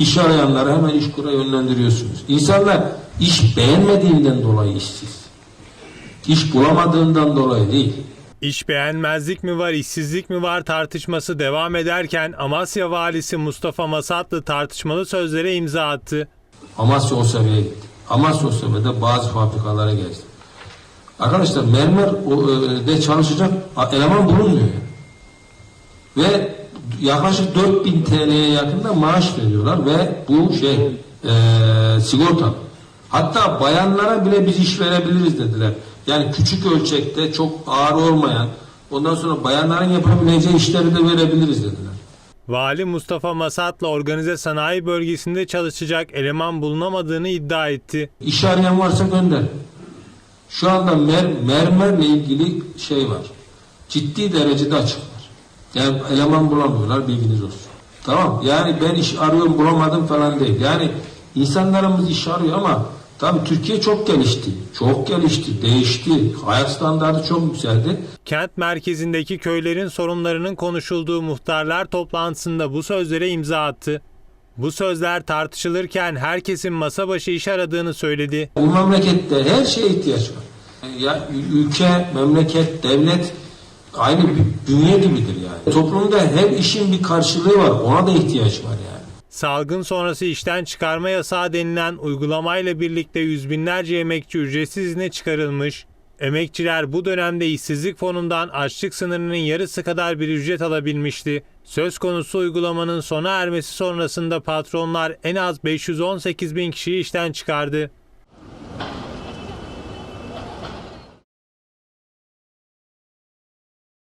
İş arayanları hemen iş kura yönlendiriyorsunuz. İnsanlar iş beğenmediğinden dolayı işsiz. İş bulamadığından dolayı değil. İş beğenmezlik mi var, işsizlik mi var tartışması devam ederken Amasya valisi Mustafa Masatlı tartışmalı sözlere imza attı. Amasya Oseba'ya gitti. Amasya Oseba'da bazı fabrikalara gezdim. Arkadaşlar mermer o, e, de çalışacak eleman bulunmuyor. Ve yaklaşık 4000 TL'ye yakında maaş veriyorlar ve bu şey e, sigorta. Hatta bayanlara bile biz iş verebiliriz dediler. Yani küçük ölçekte çok ağır olmayan ondan sonra bayanların yapabileceği işleri de verebiliriz dediler. Vali Mustafa Masatlı organize sanayi bölgesinde çalışacak eleman bulunamadığını iddia etti. İş arayan varsa gönder. Şu anda mer, mermerle ilgili şey var. Ciddi derecede açık var. Yani eleman bulamıyorlar bilginiz olsun. Tamam yani ben iş arıyorum bulamadım falan değil. Yani insanlarımız iş arıyor ama tabii Türkiye çok gelişti. Çok gelişti, değişti. Hayat standartı çok yükseldi. Kent merkezindeki köylerin sorunlarının konuşulduğu muhtarlar toplantısında bu sözlere imza attı. Bu sözler tartışılırken herkesin masa başı iş aradığını söyledi. Bu memlekette her şeye ihtiyaç var. Ya ülke, memleket, devlet aynı bir bünye gibidir yani. Toplumda her işin bir karşılığı var. Ona da ihtiyaç var yani. Salgın sonrası işten çıkarma yasağı denilen uygulamayla birlikte yüz binlerce emekçi ücretsiz izne çıkarılmış. Emekçiler bu dönemde işsizlik fonundan açlık sınırının yarısı kadar bir ücret alabilmişti. Söz konusu uygulamanın sona ermesi sonrasında patronlar en az 518 bin kişiyi işten çıkardı.